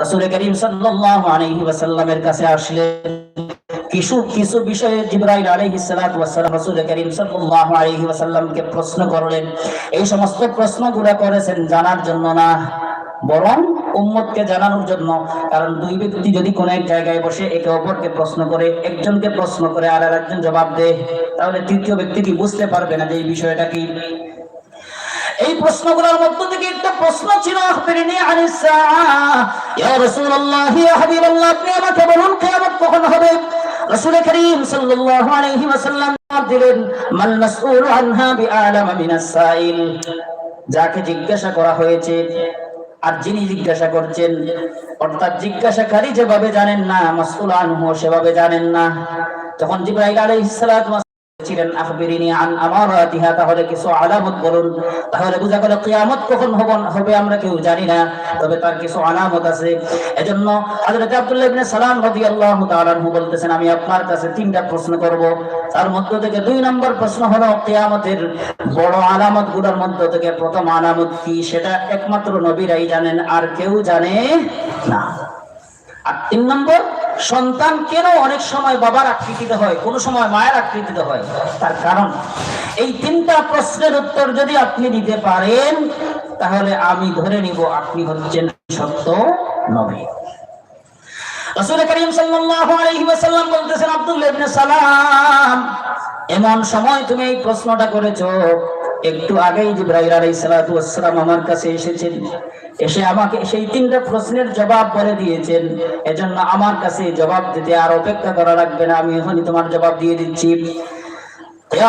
রাসূল করিম সাল্লাল্লাহু আলাইহি ওয়াসাল্লামের কাছে আসলেন। কিছু কিছু বিষয়ে জিবরাইল আলাইহিস রাসূল করিম সাল্লাল্লাহু আলাইহি ওয়াসাল্লামকে প্রশ্ন করলেন। এই সমস্ত প্রশ্নগুলো করেছেন জানার জন্য না, বরং উম্মতকে জানানোর জন্য। কারণ দুই ব্যক্তি যদি কোনো এক জায়গায় বসে একে অপরকে প্রশ্ন করে, একজনকে প্রশ্ন করে আর একজন জবাব দেয়, তাহলে তৃতীয় ব্যক্তি কি বুঝতে পারবে না যে এই বিষয়টা কি? এই প্রশ্নগুলোর মধ্য থেকে একটা প্রশ্ন ছিল আমাকে বলুন কখন হবে? করিম দিলেন যাকে জিজ্ঞাসা করা হয়েছে, আর যিনি জিজ্ঞাসা করছেন, অর্থাৎ জিজ্ঞাসাকারী যেভাবে জানেন না, মাসউল আনহু সেভাবে জানেন না। তখন জিবরাইল আলাইহিস সালাতু ছিলেন আখবিরিনি আন আমারাতিহা তাহলে কিছু আলামত বলুন। তাহলে বোঝা গেল কিয়ামত কখন হবে আমরা কেউ জানি না, তবে তার কিছু আলামত আছে। এজন্য হযরত আব্দুল্লাহ ইবনে সালাম রাদিয়াল্লাহু তাআলা বলতেছেন, আমি আপনার কাছে তিনটা প্রশ্ন করব। তার মধ্য থেকে দুই নম্বর প্রশ্ন হলো, কিয়ামতের বড় আলামতগুলোর মধ্য থেকে প্রথম আলামত কি? সেটা একমাত্র নবীরাই জানেন, আর কেউ জানে না। আর তিন নম্বর সন্তান কেন অনেক সময় বাবার আকৃতিতে হয়? কোন সময় মায়ের আকৃতিতে হয়? তার কারণ। এই তিনটা প্রশ্নের উত্তর যদি আপনি দিতে পারেন, তাহলে আমি ধরে নিব আপনি হচ্ছেন সত্য নবী। এমন সময় তুমি এই প্রশ্নটা করেছ একটু আগেই জিব্রাইল আলাইহিস সালাতু ওয়াসসালাম আমার কাছে এসেছেন। এসে আমাকে সেই তিনটা প্রশ্নের জবাব বলে দিয়েছেন। এজন্য আমার কাছে জবাব দিতে আর অপেক্ষা করা লাগবে না, আমি এখনই তোমার জবাব দিয়ে দিচ্ছি।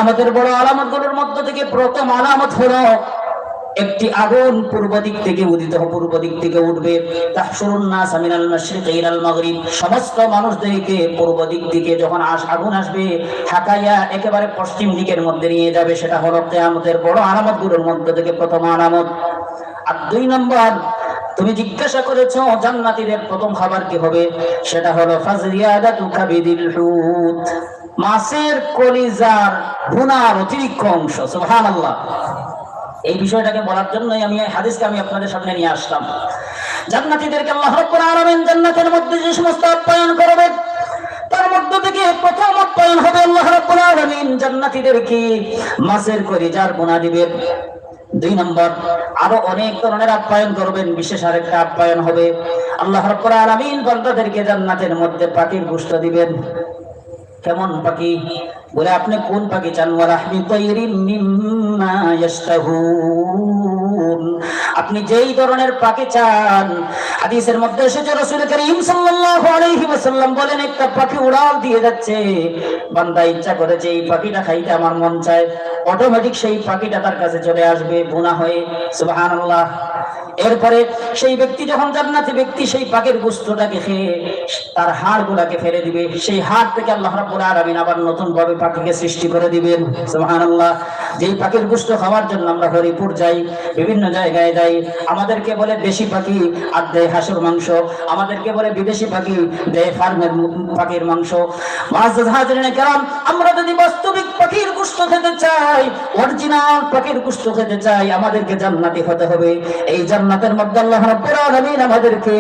আমাদের বড় আলামতগুলোর মধ্য থেকে প্রথম আলামত হলো একটি আগুন পূর্ব দিক থেকে উদিত পূর্ব দিক থেকে উঠবে। তাহসুরুন নাস মিনাল মাশরিকি ইলাল মাগরিব। সমস্ত মানুষদেরকে পূর্ব দিক থেকে যখন আগুন আসবে ঢাকাইয়া একেবারে পশ্চিম দিকের মধ্যে নিয়ে যাবে। সেটা হলো কিয়ামতের বড় আলামতগুলোর মধ্যে থেকে প্রথম আলামত। আর দুই নম্বর, তুমি জিজ্ঞাসা করেছ জান্নাতীদের প্রথম খাবার কি হবে? সেটা হলো ফাজরিয়াদাতু কাবিদিল হুত। মাছের কলিজার ভুনার অতিরিক্ত অংশ, সুবহানাল্লাহ। এই বিষয়টাকে বলার জন্যই আমি এই হাদিসকে আমি আপনাদের সামনে নিয়ে আসলাম। জান্নাতীদেরকে আল্লাহ রাব্বুল আলামিন জান্নাতের মধ্যে যে সমস্ত আপ্যায়ন করবে, তার মধ্য থেকে প্রথম আপ্যায়ন হবে আল্লাহ রাব্বুল আলামিন জান্নাতীদেরকে মাছের কলিজার বোনা দিবেন দুই নম্বর, আরও অনেক ধরনের আপ্যায়ন করবেন, বিশেষ আরেকটা আপ্যায়ন হবে। আল্লাহ রাব্বুল আলামিন বান্দাদেরকে জান্নাতের মধ্যে পাখির গোশত দিবেন। কেমন পাখি? বলে আপনি কোন পাখি? চান ওয়ালাহমি তাইরিন মিম্মা ইয়াশতাহুন। আপনি যেই ধরনের পাখি চান, হাদিসের মধ্যে এসেছে রাসূল করিম সাল্লাল্লাহু আলাইহি ওয়াসাল্লাম বলেন, একটা পাখি উড়াল দিয়ে যাচ্ছে। বান্দা ইচ্ছা করেছে এই পাখিটা খাইতে আমার মন চায়। অটোমেটিক সেই পাখিটা তার কাছে চলে আসবে বোনা হয়ে। সুবহানাল্লাহ। এরপরে সেই ব্যক্তি যখন জান্নাতি ব্যক্তি, সেই পাখির গোস্তটাকে খেয়ে তার হাড় গুলাকে ফেলে দিবে। সেই হাড় থেকে আল্লাহ রাব্বুল আলামিন আবার নতুন ভাবে পাখিকে সৃষ্টি করে দিবেন। সুবহানাল্লাহ। যেই পাখির গোস্ত খাওয়ার জন্য আমরা হরিপুর যাই বিভিন্ন জায়গায় যাই, আমাদেরকে বলে দেশি পাখি আর দেয় হাঁসের মাংস, আমাদেরকে বলে বিদেশি পাখি দেয় ফার্মের পাখির মাংস। আমরা যদি বাস্তবিক পাখির গোস্ত খেতে চাই অরিজিনাল পাখির গোস্ত খেতে চাই, আমাদেরকে জান্নাতি হতে হবে। এই জান্নাতের মধ্যে আমাদেরকে,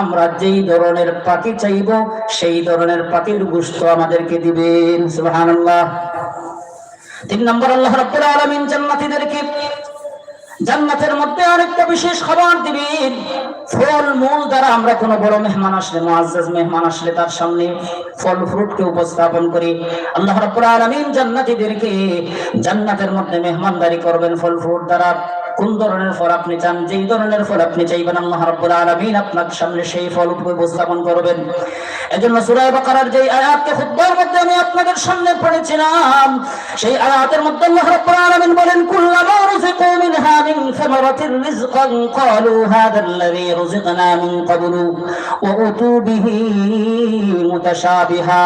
আমরা যেই ধরনের পাখি চাইব, সেই ধরনের পাখির গোস্ত আমাদেরকে দিবেন। সুবহানাল্লাহ। তিন নম্বর, আল্লাহ রাব্বুল আলামিন জান্নাতীদেরকে জান্নাতের মধ্যে আরেকটা বিশেষ খাবার দিবেন ফল মূল দ্বারা আমরা কোনো বড় মেহমান আসলে, মুআজ্জাজ মেহমান আসলে তার সামনে ফল ফ্রুটকে উপস্থাপন করি। আল্লাহ রাব্বুল আলামিন জান্নাতীদেরকে জান্নাতের মধ্যে মেহমানদারি করবেন ফল ফ্রুট দ্বারা। কোন ধরনের ফল আপনি চান? যেই ধরনের ফল আপনি চাইবেন, আল্লাহ রাব্বুল আলামিন আপনার সামনে সেই ফল উপস্থাপন করবেন। এজন্য সূরা বাকারার যেই আয়াতকে খুতবার মধ্যে আমি আপনাদের সামনে পড়েছিলাম, সেই আয়াতের মধ্যে আল্লাহ রাব্বুল আলামিন বলেন, কুল্লামা রুজিকু মিনহা মিন সামারাতির রিজকান ক্বালু হাদা আল্লাযী রুজিকনা মিন ক্বাবলু ওয়া উতু বিহি মুতাশাবিহা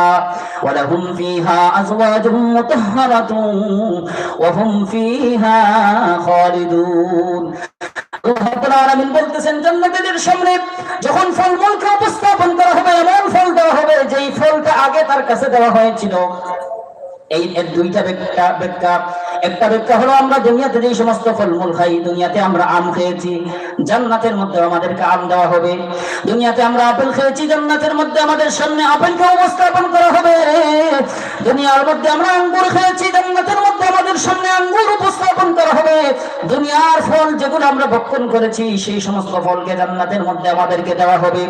ওয়া লাহুম ফীহা আজওয়াজুম মুতাহহারাতুন ওয়া হুম ফীহা খালিদুন। আলামিন বলতেছেন, জান্নাতীদের সামনে যখন ফলমূলকে উপস্থাপন করা হবে, এমন ফল দেওয়া হবে যেই ফলটা আগে তার কাছে দেওয়া হয়েছিল। এই এর দুইটা ব্যাখ্যা ব্যাখ্যা। একটা ব্যাখ্যা হলো, আমরা দুনিয়াতে যে সমস্ত ফলমূল খাই, দুনিয়াতে আমরা আম খেয়েছি, জান্নাতের মধ্যে আমাদেরকে আম দেওয়া হবে। দুনিয়াতে আমরা আপেল খেয়েছি, জান্নাতের মধ্যে আমাদের সামনে আপেলকে উপস্থাপন করা হবে। দুনিয়ার মধ্যে আমরা আঙ্গুর খেয়েছি, জান্নাতের মধ্যে আমাদের সামনে আঙ্গুর উপস্থাপন করা হবে। দুনিয়ার ফল যেগুলো আমরা ভক্ষণ করেছি, সেই সমস্ত ফলকে জান্নাতের মধ্যে আমাদেরকে দেওয়া হবে।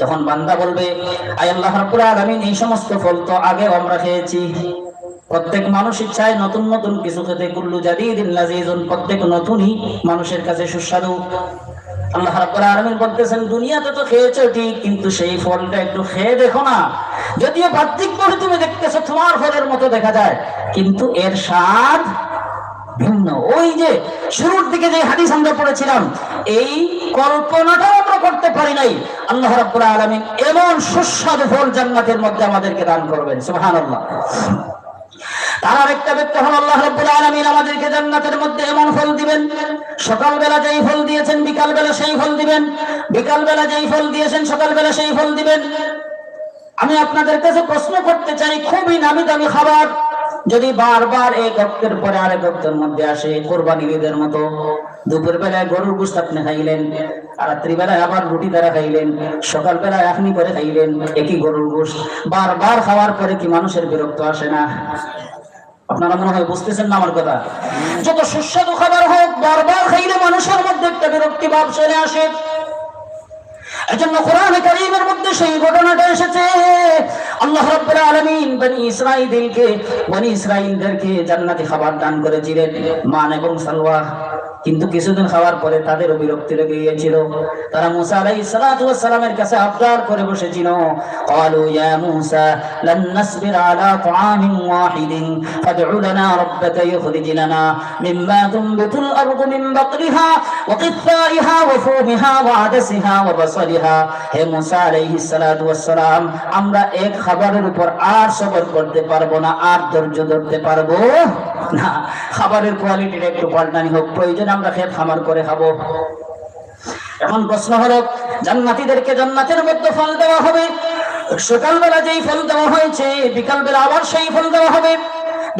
তখন বান্দা বলবে, আয় আল্লাহ রাব্বুল আলামিন, এই সমস্ত ফল তো আগে আমরা খেয়েছি। প্রত্যেক মানুষ ইচ্ছায় নতুন নতুন কিছু খেতে, কুল্লু জাদিদিন লাজিজুন, প্রত্যেক নতুনই মানুষের কাছে সুস্বাদু। আল্লাহ রাব্বুল আলামিন বলতেছেন, দুনিয়াতে তো খেয়েছো ঠিক, কিন্তু সেই ফলটা একটু খেয়ে দেখো না। যদিও বাহ্যিকভাবে তুমি দেখতেছো, তোমার ফলের মতো দেখা যায়, কিন্তু এর স্বাদ ভিন্ন। ওই যে শুরুর দিকে যে হাদিস আমরা পড়েছিলাম, এই কল্পনাটাও আমরা করতে পারি নাই। আল্লাহ রাব্বুল আলামিন এমন সুস্বাদু ফল জান্নাতের মধ্যে আমাদেরকে দান করবেন, সুবহানাল্লাহ। তার আরেকটা ব্যক্তি হল আল্লাহ রাব্বুল আলামিন, আমাদেরকে জান্নাতের মধ্যে এমন ফল দিবেন, সকালবেলা যেই ফল দিয়েছেন, বিকালবেলা সেই ফল দিবেন, বিকালবেলা যেই ফল দিয়েছেন, সকালবেলা সেই ফল দিবেন। আমি আপনাদের কাছে প্রশ্ন করতে চাই, খুবই নামি দামি খাবার যদি বারবার এক অক্টের পরে আরেক অক্টের মধ্যে আসে কোরবানি ঈদের মতো দুপুর বেলায় গরুর গোস্ত আপনি খাইলেন, রাত্রিবেলায় আবার রুটি দ্বারা খাইলেন সকাল বেলায় এখনি করে খাইলেন, একই গরুর গোস্ত বারবার খাওয়ার পরে কি মানুষের বিরক্ত আসে না? আপনারা মনে হয় বুঝতেছেন না আমার কথা? যত সুস্বাদু খাবার হোক, বারবার খাইলে মানুষের মধ্যে একটা বিরক্তি ভাব চলে আসে। এজন্য কোরআন কারীমের মধ্যে সেই ঘটনাটা এসেছে। আল্লাহ রাব্বুল আলামিন বনি ইসরাঈলকে বনি ইসরাঈলদেরকে জান্নাতি খাবার দান করেছিলেন। মান এবং সালওয়া কিন্তু কিছুদিন খাওয়ার পরে তাদের বিরক্তি লেগে গিয়েছিল তারা মুসা আলাইহিস সালাতু ওয়াস সালামের কাছে আবদার করে বসেছিল قالوا يا موسى لن نصبر على طعام واحد فادع لنا ربك يخرج لنا مما تنبت الارض من بقلها وقثائها وفومها وعدسها وبصلها হে মুসা আলাইহিস সালাতু ওয়াস সালাম আমরা এক খাবারের উপর আর সবর করতে পারবো না আর ধৈর্য ধরতে পারবো না খাবারের কোয়ালিটিটা একটু পাল্টানি হোক প্রয়োজন আমরা খেয়ে খামার করে খাব। এখন প্রশ্ন হলো, জান্নাতিদেরকে জান্নাতের মধ্যে ফল দেওয়া হবে? সকালবেলা যেই ফল দেওয়া হয়েছে, বিকালবেলা আবার সেই ফল দেওয়া হবে।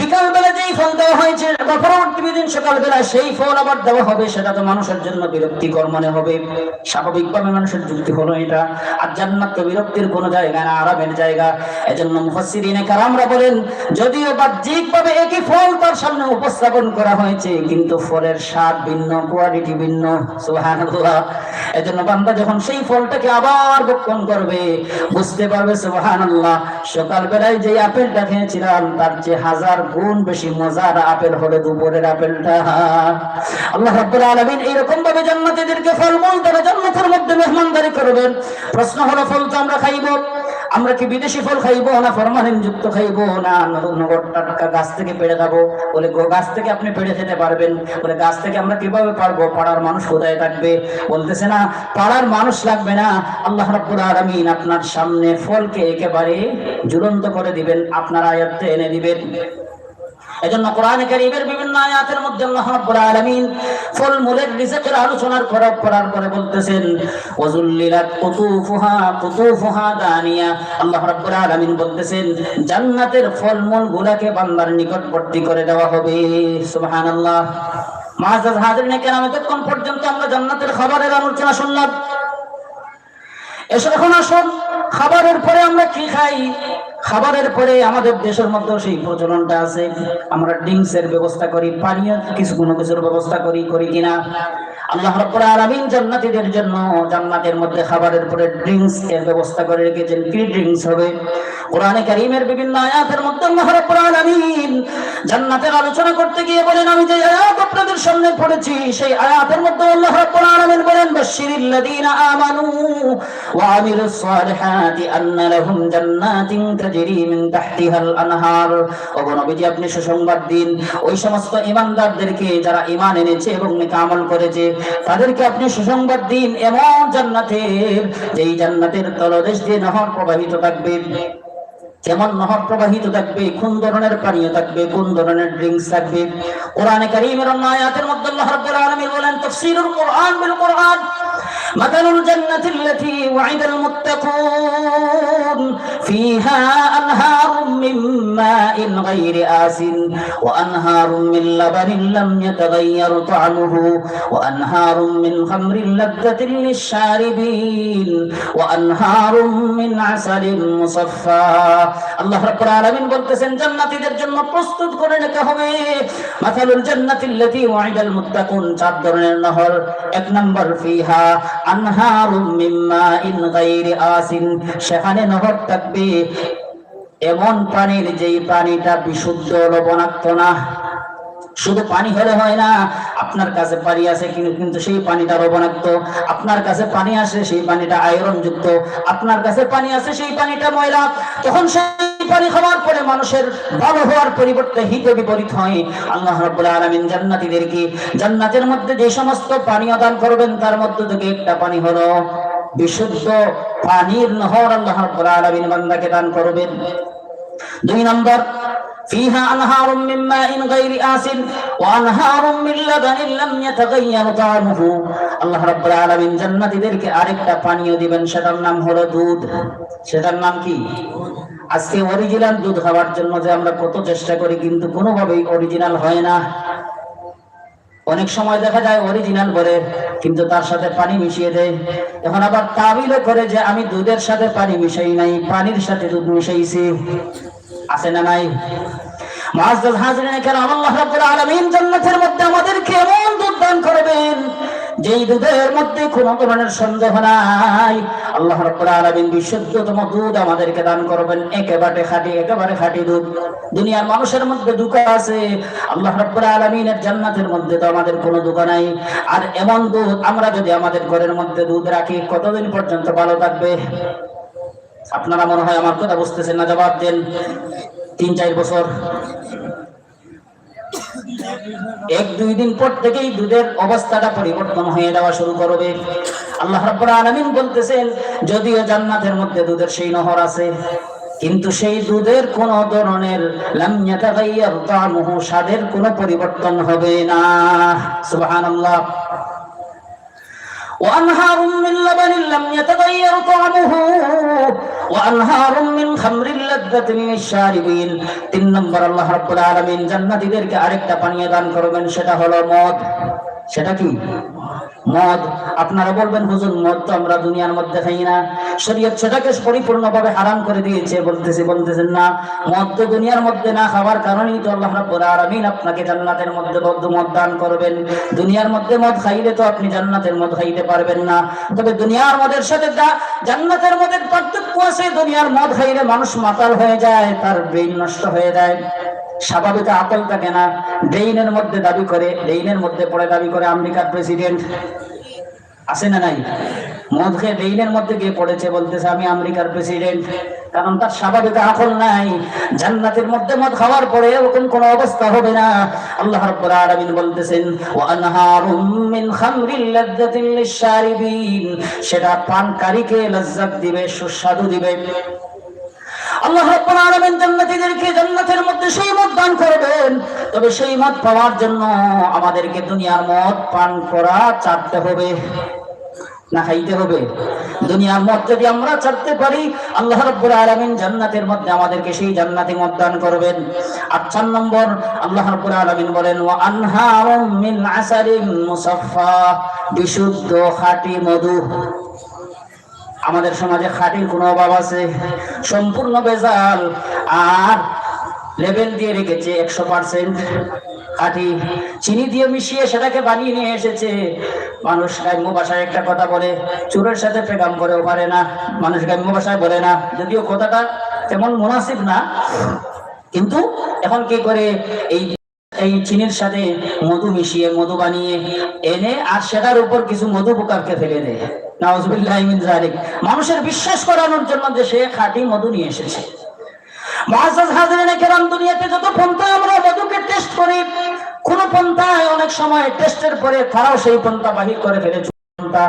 বিকালবেলা যেই ফল দেওয়া হয়েছে, বা পরবর্তী দিন সকালবেলা সেই ফল আবার দেওয়া হবে, সেটা তো মানুষের জন্য বিরক্তিকর মনে হবে। স্বাভাবিকভাবে মানুষের যুক্তি হলো এটা। আর জান্নাত তো বিরক্তির কোনো জায়গা না, আরামের জায়গা। এজন্য মুফাসসিরিনে কারামরা বলেন, যদিও বাহ্যিকভাবে একই ফল তার সামনে উপস্থাপন করা হয়েছে, কিন্তু ফলের স্বাদ ভিন্ন কোয়ালিটি ভিন্ন। সুবহানাল্লাহ। এজন্য বান্দা যখন সেই ফলটাকে আবার ভক্ষণ করবে, বুঝতে পারবে সুবহানাল্লাহ। সকালবেলায় যে আপেলটা খেয়েছিলাম, তার চেয়ে হাজার গুণ বেশি মজার আপেল হলো দুপুরের আপেলটা। আল্লাহ রাব্বুল আলামিন এরকম ভাবে জান্নাতীদেরকে ফলমূল দ্বারা জান্নাতের মধ্যে মেহমানদারি করবেন। প্রশ্ন হলো, ফল তো আমরা খাইবো? আমরা কি বিদেশি ফল খাইবো না ফরমালিন যুক্ত খাইবো না নগর টাটকা গাছ থেকে পেড়ে খাব? বলে গাছ থেকে আপনি পেড়ে খেতে পারবেন। বলে, গাছ থেকে আমরা কীভাবে পারব? পাড়ার মানুষ কোথায় থাকবে? বলতেছে না, পাড়ার মানুষ লাগবে না। আল্লাহ রাব্বুল আলামিন আপনার সামনে ফলকে একেবারে ঝুলন্ত করে দিবেন। আপনার আয়াত্তে এনে দিবেন। এজন্য কোরআনে কারীমের বিভিন্ন আয়াতের মধ্যে আল্লাহ রাব্বুল আলামিন ফলমূলের রিজকের আলোচনার পর পড়ার পরে বলতেছেন ওয়াজুল্লিলাত কুতুফুহা কুতুফুহা দানিয়া। আল্লাহ রাব্বুল আলামিন বলতেছেন, জান্নাতের ফল মূল গুলাকে বান্দার নিকটবর্তী করে দেওয়া হবে। সুবহানাল্লাহ। মাআজাজ হাজিরিনে কেরাম, এতক্ষণ পর্যন্ত আমরা জান্নাতের খাবারের আলোচনা শুনলাম। এসব এখন আসুন, খাবারের পরে আমরা কি খাই? খাবারের পরে আমাদের দেশের মধ্যে সেই প্রচলনটা আছে। আমরা ড্রিঙ্কসের ব্যবস্থা করি, পানীয় কিছু কোনো কিছুর ব্যবস্থা করি করি কিনা? আল্লাহ আলামিন জান্নাতীদের জন্য জান্নাতের মধ্যে খাবারের পরে ড্রিঙ্কস এর ব্যবস্থা করে রেখেছেন। কি ড্রিঙ্কস হবে? কোরআনে কারীমের বিভিন্ন আয়াতের মধ্যে আল্লাহ রাব্বুল আলামিন জান্নাতের আলোচনা করতে গিয়ে বলেন, আমি যে আয়াত আপনাদের সামনে পড়েছি, সেই আয়াতের মধ্যে আল্লাহ রাব্বুল আলামিন বলেন বাশশিরিল লাযীনা আমানু ওয়া আমিলুস সালিহাতি আন্না লাহুম জান্নাতিন তাজরি মিন তাহতিহাল আনহার। ও নবীজি, আপনি সুসংবাদ দিন। ওই সমস্ত ঈমানদারদেরকে যারা ঈমান এনেছে এবং নেক আমল করেছে, তাদেরকে আপনি সুসংবাদ দিন। এমন জান্নাতের, যেই জান্নাতের তলদেশ দিয়ে নহর প্রবাহিত থাকবে। কেমন নহর প্রবাহিত থাকবে কোন ধরনের পানীয় থাকবে কোন ধরনের ড্রিঙ্কস থাকবে কোরআনে কারীমের অন্য আয়াতের মধ্যে আল্লাহ রাব্বুল আলামিন বলেন তাফসীরুল কোরআন বিল কোরআন مثل الجنة التي وعد المتقون فيها أنهار من ماء غير آس وأنهار من لبن لم يتغير طعمه وأنهار من خمر لذة للشاربين وأنهار من عسل مصفى আল্লাহ রাব্বুল আলামিন বলতেছেন, জান্নাতীদের জন্য প্রস্তুত করে রাখা হবে। জান্নাতিল্লাতী ওয়াইদাল মুত্তাকুন চার ধরনের নহর। এক নাম্বার, ফিহা আনহারুম মিম্মা ইন গায়রি আসিন। সেখানে নহর থাকবে। এমন পানির যেই পানিটা বিশুদ্ধ, লবণাক্ত না। শুধু পানি হলে হয় না। আপনার কাছে পানি আছে কিন্তু সেই পানিটা লবণাক্ত। আপনার কাছে পানি আসে, সেই পানিটা আয়রন যুক্ত আপনার কাছে পানি আছে, সেই পানিটা ময়লা। তখন সেই পানি খাওয়ার পরে মানুষের ভালো হওয়ার পরিবর্তে হিতে বিপরীত হয়। আল্লাহ রাব্বুল আলামিন জান্নাতীদেরকে জান্নাতের মধ্যে যে সমস্ত পানি দান করবেন, তার মধ্যে থেকে একটা পানি হলো বিশুদ্ধ পানির নহর আল্লাহ রাব্বুল আলামিন বান্দাকে দান করবেন। দুই নম্বর فيها أنهار من ماء غير آس وأنهار من لبن لم يتغير طعمه আল্লাহ রাব্বুল আলামিন জান্নাতীদেরকে আরেকটা পানীয় দিবেন সেটার নাম হলো দুধ সেটার নাম কি আজকে অরিজিনাল দুধ খাওয়ার জন্য যে আমরা কত চেষ্টা করি কিন্তু কোনোভাবেই অরিজিনাল হয় না অনেক সময় দেখা যায় অরিজিনাল বলে কিন্তু তার সাথে পানি মিশিয়ে দেয় এখন আবার তাবিলও করে যে আমি দুধের সাথে পানি মিশাই নাই পানির সাথে দুধ মিশাইছি আছে না নাই? হাজিরিন আল্লাহ রাব্বুল আলামিন জান্নাতের মধ্যে আমাদেরকে এমন দুধ দান করবেন, যেই দুধের মধ্যে কোনো ধরনের সন্দেহ নাই। আল্লাহ রাব্বুল আলামিন বিশুদ্ধতম দুধ আমাদেরকে দান করবেন, একেবারে খাঁটি একেবারে খাঁটি দুধ। দুনিয়ার মানুষের মধ্যে দুঃখ আছে, আল্লাহ রাব্বুল আলামিনের জান্নাতের মধ্যে তো আমাদের কোনো দুঃখ নাই। আর এমন দুধ আমরা যদি আমাদের ঘরের মধ্যে দুধ রাখি, কতদিন পর্যন্ত ভালো থাকবে? আপনারা মনে হয় আমার কথা বুঝতেছেন না, জবাব দেন। তিন, চার বছর। এক, দুই দিন পর থেকেই দুধের অবস্থাটা পরিবর্তন হয়ে যাওয়া শুরু করবে। আল্লাহ বলতেছেন, যদিও জান্নাতের মধ্যে দুধের সেই নহর আছে, কিন্তু সেই দুধের কোন ধরনের স্বাদের কোনো পরিবর্তন হবে না। وأنهار من لبن لم يتغير طعمه وأنهار من خمر لذة للشاربين তিন নম্বর আল্লাহ রাব্বুল আলামিন জান্নাতীদেরকে আরেকটা পানীয় দান করবেন সেটা হলো মদ সেটা কি? মদ। আপনারা বলবেন, হুজুর, মদ তো আমরা দুনিয়ার মধ্যে খাই না। শরীয়ত সেটাকে পরিপূর্ণভাবে হারাম করে দিয়েছে, বলতেছে, বলতেছেন না। মদ তো দুনিয়ার মধ্যে না খাওয়ার কারণেই তো আল্লাহ রাব্বুল আলামিন আপনাকে জান্নাতের মধ্যে বদ্ধ মদ দান করবেন। দুনিয়ার মধ্যে মদ খাইলে তো আপনি জান্নাতের মদ খাইতে পারবেন না। তবে দুনিয়ার মদের সাথে যা- জান্নাতের মদের পার্থক্য আছে, দুনিয়ার মদ খাইলে মানুষ মাতাল হয়ে যায়, তার ব্রেইন নষ্ট হয়ে যায়। স্বাভাবিক আকল থাকে না। ডেইনের মধ্যে দাবি করে ডেইনের মধ্যে পড়ে দাবি করে আমেরিকার প্রেসিডেন্ট। আছে না নাই? মদ খেয়ে ব্রেইনের মধ্যে গিয়ে পড়েছে, বলতেছে, আমি আমেরিকার প্রেসিডেন্ট। কারণ তার স্বাভাবিক আকল নাই। জান্নাতের মধ্যে মদ খাওয়ার পরে এরকম কোনো অবস্থা হবে না। আল্লাহ রাব্বুল আলামিন বলতেছেন ওয়া আনহারুম মিন খামরিল সেটা পানকারীকে লজ্জত দিবে, সুস্বাদু দিবে। আল্লাহ রাব্বুল আলামিন জান্নাতীদেরকে জান্নাতের মধ্যে সেই মদ দান করবেন। তবে সেই মদ পাওয়ার জন্য আমাদেরকে দুনিয়ার মদ পান করা চাটতে হবে, না খাইতে হবে। দুনিয়ার মদ যদি আমরা চাটতে পারি, আল্লাহ রাব্বুল আলামিন জান্নাতের মধ্যে আমাদেরকে সেই জান্নাতি মদ দান করবেন। আর চার নম্বর, আল্লাহ রাব্বুল আলামিন বলেন, ওয়া আনহারুম মিন আসারিন মুসাফফা বিশুদ্ধ খাঁটি মধু। আমাদের সমাজে খাঁটির কোনো অভাব আছে? সম্পূর্ণ বেজাল। আর লেভেল দিয়ে রেখেছে একশো পার্সেন্ট। খাঁটি চিনি দিয়ে মিশিয়ে সেটাকে বানিয়ে নিয়ে এসেছে। মানুষ গ্রাম্য ভাষায় একটা কথা বলে, চোরের সাথে পেগাম করেও পারে না। মানুষ গ্রাম্য ভাষায় বলে না। যদিও কথাটা তেমন মুনাসিব না। কিন্তু এখন কি করে এই এই চিনির সাথে মধু মিশিয়ে, মধু বানিয়ে, এনে আর সেটার উপর কিছু মধু পোকারকে ফেলে দেয়। মিন মানুষের বিশ্বাস করানোর জন্য যে সে খাঁটি মধু নিয়ে এসেছে। কোন পন্থায় অনেক সময় টেস্টের পরে তারাও সেই পন্থা বাহির করে ফেলে পন্থা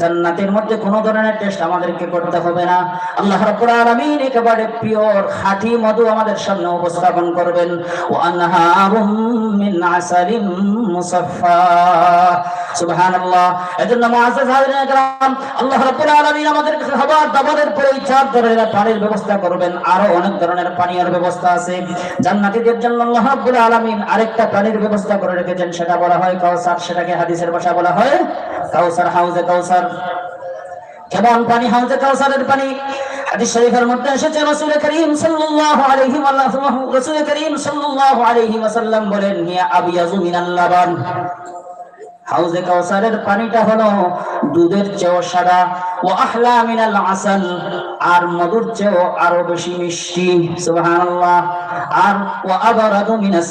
জান্নাতের মধ্যে কোনো ধরনের টেস্ট আমাদেরকে করতে হবে না আল্লাহ রাব্বুল আলামিন একেবারে পিওর খাঁটি মধু আমাদের সামনে উপস্থাপন করবেন ওয়া আনহারুম মিন আসারিন মুসাফফা সুবহানাল্লাহ এজন্য মুআজ্জাজ হাজিরিন کرام আল্লাহ রাব্বুল আলামিন আমাদের খাবার দাবারের পরে এই চার ধরনের পানির ব্যবস্থা করবেন আরো অনেক ধরনের পানীয়ের ব্যবস্থা আছে জান্নাতীদের জন্য আল্লাহ রাব্বুল আলামিন আরেকটা পানির ব্যবস্থা করে রেখেছেন সেটা বলা হয় কাউসার সেটাকে হাদিসের ভাষা বলা হয় কাউসার হাউজে কাউসার কেমন পানি হাউজে কাউসারের পানি। হাদিস শরীফের মধ্যে এসেছে রাসূল করিম সাল্লাল্লাহু আলাইহি ওয়াসাল্লাম রাসূল করিম সাল্লাল্লাহু আলাইহি ওয়াসাল্লাম বলেন হিয়া আবিয়াজু মিনাল লাবান। হাউজে কাউসারের পানিটা হলো দুধের চেয়েও সাদা। ও আহলা মিনাল আসাল। আর মধুর চেয়েও আরও বেশি মিষ্টি, সুবহানাল্লাহ। আর ও আবারাদু মিনাস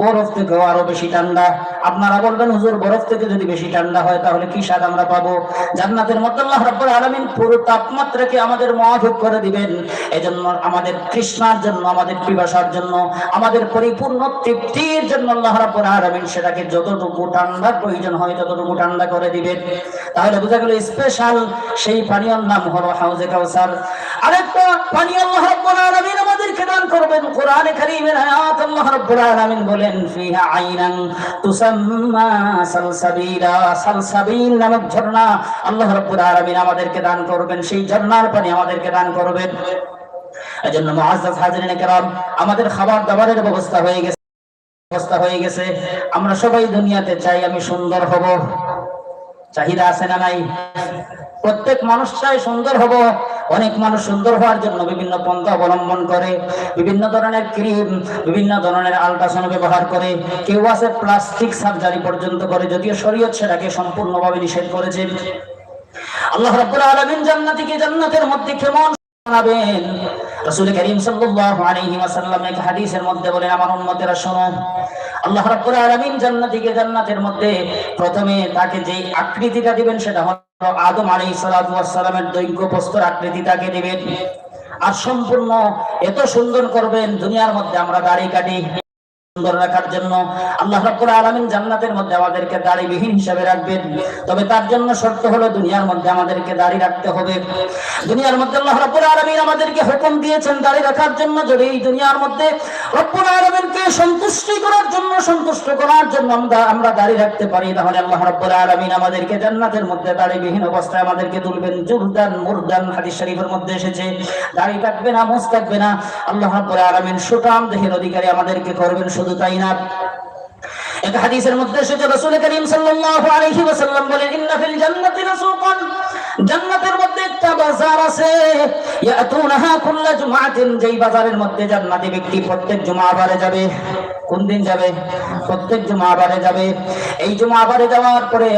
বরফ থেকেও আরও বেশি ঠান্ডা। আপনারা বলবেন, হুজুর, বরফ থেকে যদি বেশি ঠান্ডা হয়, তাহলে কি স্বাদ আমরা পাবো? জান্নাতের মধ্যে আল্লাহ রাব্বুল আলামিন পুরো তাপমাত্রাকে আমাদের মহাভোগ করে দিবেন। এজন্য আমাদের তৃষ্ণার জন্য, আমাদের পিপাসার জন্য, আমাদের পরিপূর্ণ তৃপ্তির জন্য আল্লাহ রাব্বুল আলামিন সেটাকে যতটুকু ঠান্ডার প্রয়োজন হয়, ততটুকু ঠান্ডা করে দিবেন। তাহলে বোঝা গেল, স্পেশাল সেই পানীয়র নাম হলো হাউজে কাউসার আরেকটা পানি আল্লাহ রাব্বুল আলামিন আমাদেরকে দান করবেন কোরআনে কারীমের আয়াত আল্লাহ রাব্বুল আলামিন বলেন ফিহা আইনান তুসাম্মা সালসাবিলা সালসাবিল নামক ঝর্ণা আল্লাহ রাব্বুল আলামিন আমাদেরকে দান করবেন সেই ঝর্ণার পানি আমাদেরকে দান করবেন এজন্য মুআজ্জাজ হাজিরিন کرام আমাদের খাবার দাবারের ব্যবস্থা হয়ে গেছে ব্যবস্থা হয়ে গেছে আমরা সবাই দুনিয়াতে চাই আমি সুন্দর হব চাহিদা আছে না নাই? প্রত্যেক মানুষ চাই সুন্দর হব। অনেক মানুষ সুন্দর হওয়ার জন্য বিভিন্ন পন্থা অবলম্বন করে, বিভিন্ন ধরনের ক্রিম, বিভিন্ন ধরনের আল্ট্রাসাউন্ড ব্যবহার করে। কেউ আছে প্লাস্টিক সার্জারি পর্যন্ত করে, যদিও শরীয়ত সেটাকে সম্পূর্ণভাবে নিষেধ করেছে। আল্লাহ রাব্বুল আলামিন জান্নাতীকে জান্নাতের মধ্যে কেমন বানাবেন? রাসূল করিম সাল্লাল্লাহু আলাইহি ওয়াসাল্লাম এক হাদিসের মধ্যে বলেন, আমার উম্মতেরা শোনো আল্লাহ রাব্বুল আলামিন জান্নাতীকে জান্নাতের মধ্যে প্রথমে তাকে যে আকৃতিটা দিবেন সেটা হলো আদম আলাইহিস সালামের দৈর্ঘ্য প্রস্তর আকৃতি তাকে দিবেন। আর সম্পূর্ণ এত সুন্দর করবেন, দুনিয়ার মধ্যে আমরা দাড়ি কাটি। রাখার জন্য আল্লাহ রাব্বুল আলামিন জান্নাতের মধ্যে আমাদেরকে দাড়িবিহীন রাখবেন। তবে তার জন্য শর্ত হলো দুনিয়ার মধ্যে আমাদেরকে দাড়ি রাখতে হবে। দুনিয়ার মধ্যে আল্লাহ রাব্বুল আলামিন আমাদেরকে হুকুম দিয়েছেন দাড়ি রাখার জন্য যদি এই দুনিয়ার মধ্যে আলামিনকে সন্তুষ্টি করার জন্য, সন্তুষ্ট করার জন্য আমরা আমরা দাড়ি রাখতে পারি, তাহলে আল্লাহ রাব্বুল আলামিন আমাদেরকে জান্নাতের মধ্যে দাড়িবিহীন অবস্থায় আমাদেরকে তুলবেন। জুরদান, মুরদান হাদিস শরীফের মধ্যে এসেছে, দাড়ি থাকবে না মুছ থাকবে না। আল্লাহ রাব্বুল আলামিন সুঠাম দেহের অধিকারী আমাদেরকে করবেন শুধু তাই না? এক হাদিসের মধ্যে এসেছে, রাসূল করিম সাল্লাল্লাহু আলাইহি ওয়াসাল্লাম বলেন, ইন্না ফিল জান্নাতি লাসুকান জান্নাতের মধ্যে একটা বাজার আছে। জুমাতিন যেই বাজারের মধ্যে জান্নাতি ব্যক্তি প্রত্যেক যাবে। কোন দিন যাবে? প্রত্যেক যাবে। এই যাওয়ার পরে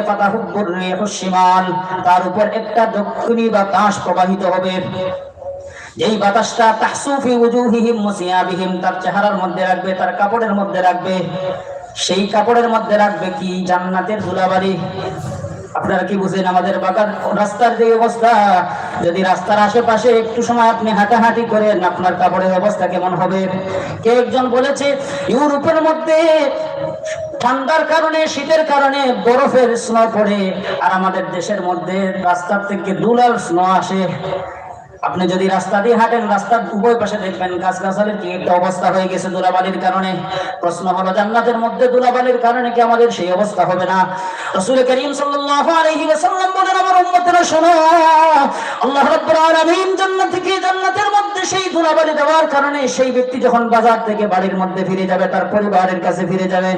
তার উপর একটা দক্ষিণী বাতাস প্রবাহিত হবে। যেই বাতাসটা তাহসুফি উজুহিহিম মুসিয়াবিহিম তার চেহারার মধ্যে রাখবে, তার কাপড়ের মধ্যে রাখবে। সেই কাপড়ের মধ্যে রাখবে কি? জান্নাতের ধুলাবাড়ি আপনারা কি বুঝেন আমাদের বাগান, রাস্তার যে অবস্থা? যদি রাস্তার আশেপাশে একটু সময় আপনি হাঁটাহাঁটি করেন, আপনার কাপড়ের অবস্থা কেমন হবে? কে একজন বলেছে, ইউরোপের মধ্যে ঠান্ডার কারণে, শীতের কারণে বরফের স্নো পড়ে, আর আমাদের দেশের মধ্যে রাস্তার থেকে দুলাল স্নো আসে। আপনি যদি রাস্তা দিয়ে হাঁটেন, রাস্তার উভয় পাশে দেখবেন গাছ গাছালির কি একটা অবস্থা হয়ে গেছে দুলাবালির কারণে। প্রশ্ন হলো, জান্নাতের মধ্যে দুলাবালির কারণে কি আমাদের সেই অবস্থা হবে না? রাসূল করিম সাল্লাল্লাহু আলাইহি ওয়াসাল্লাম বলেন, আমার উম্মতেরা, শোনো, আল্লাহ রাব্বুল আলামিন জান্নাত থেকে জান্নাতের মধ্যে সেই দেওয়ার কারণে সেই ব্যক্তি যখন বাজার থেকে বাড়ির মধ্যে ফিরে যাবে, তার পরিবারের কাছে ফিরে যাবে।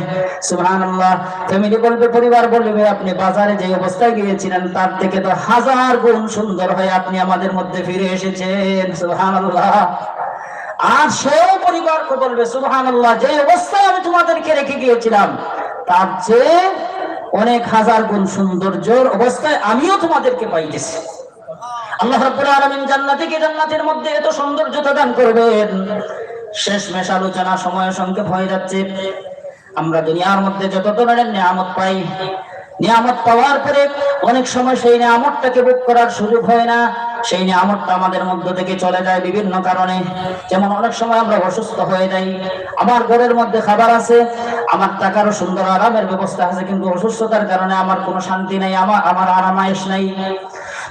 সুবহানাল্লাহ, ফ্যামিলি বলবে, পরিবার বলবে আপনি বাজারে যে অবস্থায় গিয়েছিলেন, তার থেকে তো হাজার গুণ সুন্দর হয়ে আপনি আমাদের মধ্যে ফিরে এসেছেন, সুবহানাল্লাহ। আর সেও পরিবারকে বলবে, সুবহানাল্লাহ, যে অবস্থায় আমি তোমাদেরকে রেখে গিয়েছিলাম, তার চেয়ে অনেক হাজার গুণ সৌন্দর্যের অবস্থায় আমিও তোমাদেরকে পাইতেছি। আমরা দুনিয়ার মধ্যে যত ধরনের নিয়ামত পাই, নিয়ামত পাওয়ার পরে অনেক সময় সেই নিয়ামতটাকে ভোগ করার সুযোগ হয় না। সেই নিয়ামতটা আমাদের মধ্য থেকে চলে যায় বিভিন্ন কারণে। যেমন অনেক সময় আমরা অসুস্থ হয়ে যাই, আমার ঘরের মধ্যে খাবার আছে, আমার টাকারও সুন্দর আরামের ব্যবস্থা আছে, কিন্তু অসুস্থতার কারণে আমার কোনো শান্তি নেই, আমার আমার আরামায়েশ নাই।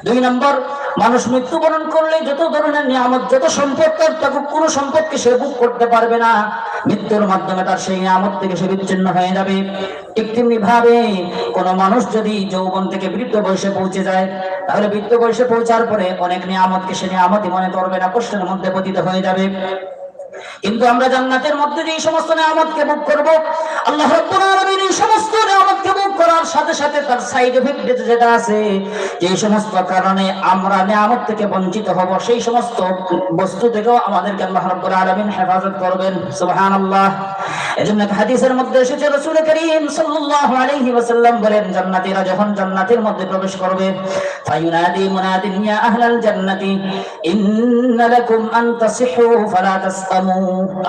দুই নম্বর মানুষ মৃত্যুবরণ করলে যত ধরনের নিয়ামত, যত সম্পদ তার তাকে কোনো সম্পদকে সে ভোগ করতে পারবে না। মৃত্যুর মাধ্যমে তার সেই নিয়ামত থেকে সে বিচ্ছিন্ন হয়ে যাবে। ঠিক তেমনি ভাবে কোন মানুষ যদি যৌবন থেকে বৃদ্ধ বয়সে পৌঁছে যায়, তাহলে বৃদ্ধ বয়সে পৌঁছার পরে অনেক নিয়ামতকে সে নিয়ামতই মনে করবে না কষ্টের মধ্যে পতিত হয়ে যাবে। কিন্তু আমরা জান্নাতের মধ্যে যে সমস্ত নিয়ামতকে ভোগ করব, আল্লাহ রাব্বুল আলামিন সমস্ত নিয়ামতকে ভোগ করার সাথে সাথে তার সাইড এফেক্ট যেটা আছে, যে সমস্ত কারণে আমরা নিয়ামত থেকে বঞ্চিত হব, সেই সমস্ত বস্তু থেকেও আমাদেরকে আল্লাহ রাব্বুল আলামিন হেফাজত করবেন। সুবহানাল্লাহ। এজন্য হাদিসের মধ্যে এসেছে, রাসূল করিম সাল্লাল্লাহু আলাইহি ওয়াসাল্লাম বলেন, জান্নাতীরা যখন জান্নাতের মধ্যে প্রবেশ করবে, ফায়ুনাদি মুনাদিন, ইয়া আহলাল জান্নাতি, ইন্না লাকুম আন তাসিহু ফালা তাসকামু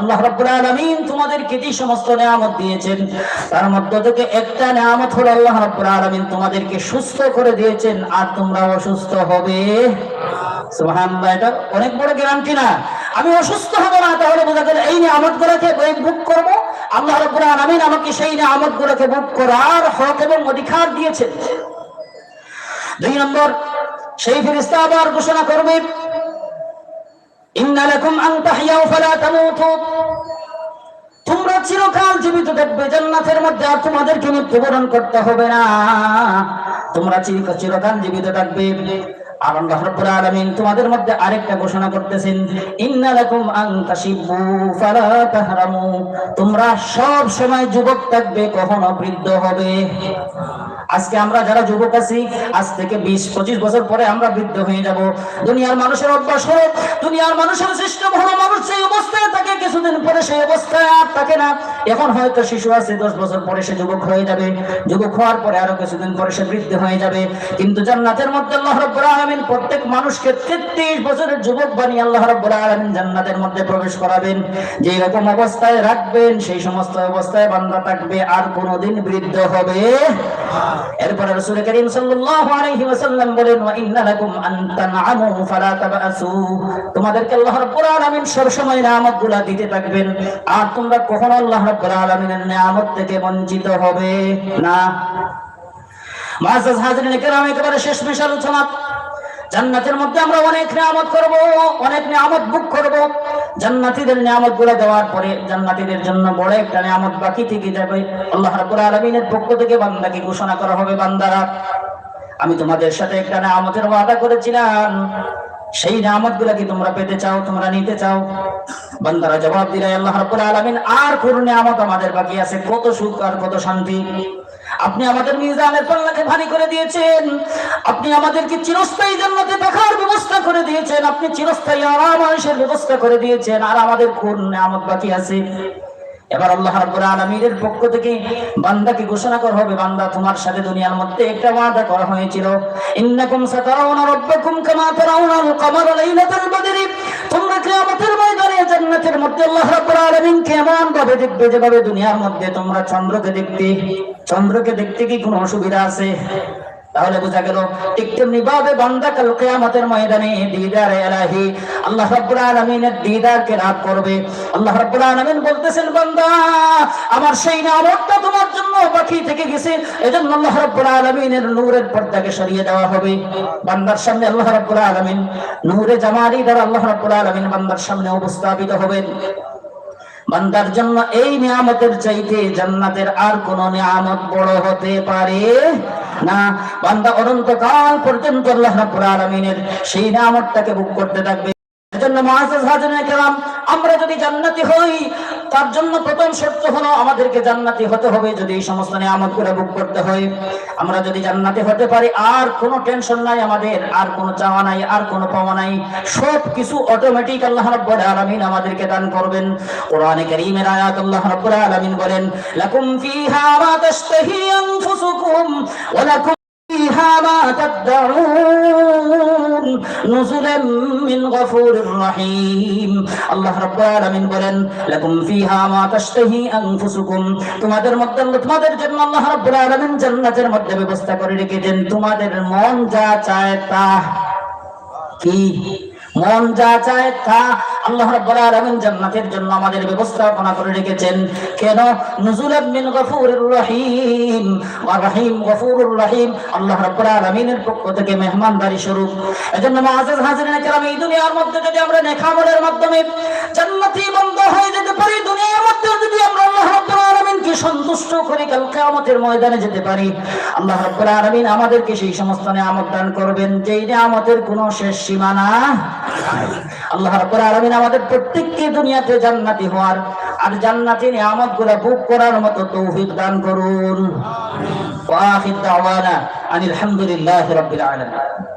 আল্লাহ রাব্বুল আলামিন তোমাদেরকে যে সমস্ত নিয়ামত দিয়েছেন, তার মধ্যে থেকে একটা নিয়ামত হলো আল্লাহ রাব্বুল আলামিন তোমাদেরকে সুস্থ করে দিয়েছেন, আর তোমরা অসুস্থ হবে। সুবহানাল্লাহ এটা অনেক বড় গ্যারান্টি না। আমি অসুস্থ হব না, তাহলে বোঝা গেল এই নিয়ামত গুলোকে বুক করব। আল্লাহ রাব্বুল আলামিন আমাকে সেই নিয়ামত গুলোকে বুক করার হক এবং অধিকার দিয়েছেন। দুই নম্বর, সেই ফেরেশতা আবার ঘোষণা করবে, ইন্না লাকুম আন তাহইয়াউ ফালা তামুতু। তোমরা চিরকাল জীবিত থাকবে, জান্নাতের মধ্যে আর তোমাদেরকে মৃত্যুবরণ করতে হবে না। তোমরা চির- চিরকাল জীবিত থাকবে। তোমাদের মধ্যে আরেকটা ঘোষণা করতেছেন তোমরা সব সময় যুবক থাকবে, কখনো বৃদ্ধ হবে। আজকে আমরা যারা যুবক আছি, আজ থেকে বিশ, পঁচিশ বছর পরে আমরা বৃদ্ধ হয়ে যাব। দুনিয়ার মানুষের অভ্যাস হলো দুনিয়ার মানুষের সিস্টেম হলো কিছুদিন পরে সেই অবস্থায় আর থাকে না। এখন হয়তো শিশু আছে, দশ বছর পরে সে যুবক হয়ে যাবে। যুবক হওয়ার পরে আরও কিছুদিন পরে সে বৃদ্ধ হয়ে যাবে। কিন্তু জান্নাতের মধ্যে আল্লাহ রাব্বুল আলামিন প্রত্যেক মানুষকে 33 বছরের যুবক বানিয়ে আল্লাহ রাব্বুল আলামিন জান্নাতের মধ্যে প্রবেশ করাবেন। যে রকম অবস্থায় রাখবেন, সেই সমস্ত অবস্থায় বান্দা থাকবে আর কোনোদিন বৃদ্ধ হবে এরপরে রাসূল করিম সাল্লাল্লাহু আলাইহি ওয়াসাল্লাম বলেন, ওয়া আন তানআমু ফালা তাবাসু তোমাদেরকে আল্লাহ রাব্বুল আলামিন সব সময় নিয়ামতগুলো দিতে থাকবেন। আর তোমরা কখনো আল্লাহ রাব্বুল আলামিনের নিয়ামত থেকে বঞ্চিত হবে না। মুআজ্জাজ হাজিরিন কিরাম একেবারে শেষ আলোচনা জান্নাতের মধ্যে আমরা অনেক নিয়ামত করব, অনেক নিয়ামত বুক করব। জান্নাতীদের নিয়ামতগুলো দেওয়ার পরে জান্নাতীদের জন্য বড় একটা নিয়ামত বাকি থেকে যাবে। আল্লাহ রাব্বুল আলামিনের পক্ষ থেকে বান্দাকে ঘোষণা করা হবে, বান্দারা, আমি তোমাদের সাথে একটা নিয়ামতের ওয়াদা করেছিলাম। সেই নিয়ামত কি তোমরা পেতে চাও, তোমরা নিতে চাও? বান্দারা জবাব দিলে, আল্লাহ রাব্বুল আলামিন, আর কোন নিয়ামত আমাদের বাকি আছে? কত সুখ আর কত শান্তি? আপনি আমাদের মিজানের পাল্লাকে ভারী করে দিয়েছেন। আপনি আমাদেরকে চিরস্থায়ী জান্নাতে থাকার ব্যবস্থা করে দিয়েছেন। আপনি চিরস্থায়ী আরাম মানুষের ব্যবস্থা করে দিয়েছেন। আর আমাদের কোন নিয়ামত বাকি আছে? এবার আল্লাহ রাব্বুল আলামিনের পক্ষ থেকে বান্দাকে ঘোষণা করা হবে, বান্দা, তোমার সাথে দুনিয়ার মধ্যে একটা ওয়াদা করা হয়েছিল। ইন্নাকুম সাতারাউনা রাব্বাকুম কামা তারাউনাল কমারা লাইলাতাল বদরি। তোমরা কিয়ামতের ময়দানে জান্নাতের মধ্যে আল্লাহ রাব্বুল আলামিন কেমন ভাবে দেখবে, যেভাবে দুনিয়ার মধ্যে তোমরা চন্দ্রকে দেখতে চন্দ্রকে দেখতে কি কোনো অসুবিধা আছে? তাহলে বোঝা গেল আমার সেই নিয়ামতটা তোমার জন্য বাকি থেকে গেছে। এজন্য আল্লাহ রাব্বুল আলামিনের নূরের পর্দাকে সরিয়ে দেওয়া হবে। বান্দার সামনে আল্লাহ রাব্বুল আলামিন, নূরে জামালি দ্বারা আল্লাহ রাব্বুল বান্দার সামনে উপস্থাপিত হবেন। বান্দার জন্য এই নিয়ামতের চাইতে জান্নাতের আর কোন নিয়ামত বড় হতে পারে না। বান্দা অনন্তকাল পর্যন্ত আল্লাহ রাব্বুল আলামিনের সেই নিয়ামতটাকে ভোগ করতে থাকবে। এজন্য মুআজ্জাজ হাজনে কেরাম, আমরা যদি জান্নাতি হই তার জন্য প্রথম শর্ত হলো আমাদেরকে জান্নাতি হতে হবে যদি এই সমস্ত নিয়ামত করে ভোগ করতে হয়। আমরা যদি জান্নাতি হতে পারি, আর কোনো টেনশন নাই আমাদের, আর কোনো চাওয়া নাই, আর কোনো পাওয়া নাই। সব কিছু অটোমেটিক আল্লাহ রাব্বুল আলামিন আমাদেরকে দান করবেন। কোরআনে কারীমের আয়াত আল্লাহ রাব্বুল আলামিন বলেন, লাকুম ফিহা মা তাশতাহি আনফুসুকুম, ওয়া লাকুম ফিহা মা তাদউন তোমাদের মধ্যে তোমাদের জন্য ব্যবস্থা করে রেখেছেন। তোমাদের মন যা চায় তা কি? মন যা চায় তা আল্লাহ রাব্বুল আলামিন জান্নাতের জন্য আমাদের ব্যবস্থাপনা করে রেখেছেন। কেন? নুজুলাম মিন গফুরির রহিম। আর রহিম গফুরুর রহিম আল্লাহ রাব্বুল আলামিনের পক্ষ থেকে মেহমানদারি স্বরূপ। এজন্য মুআজ্জাজ হাজিরিন কেরাম, এই দুনিয়ার মধ্যে যদি আমরা নেক মাধ্যমে জান্নাতি বন্ধ হয়ে যেতে পারি, দুনিয়ার মধ্যে সন্তুষ্ট করে কাল কিয়ামতের ময়দানে যেতে পারি। আল্লাহ আলামিন আমাদেরকে সেই সমস্ত নিয়ামত দান করবেন, যেই নিয়ামতের কোনো শেষ সীমানা আল্লাহ রাব্বুল আলামিন আমাদের প্রত্যেককে দুনিয়াতে জান্নাতি হওয়ার আর জান্নাতি নিয়ামতগুলো ভোগ করার মতো তৌফিক দান করুন। ওয়া আখির দাওয়ানা আনিল হামদুলিল্লাহি রাব্বিল আলামিন।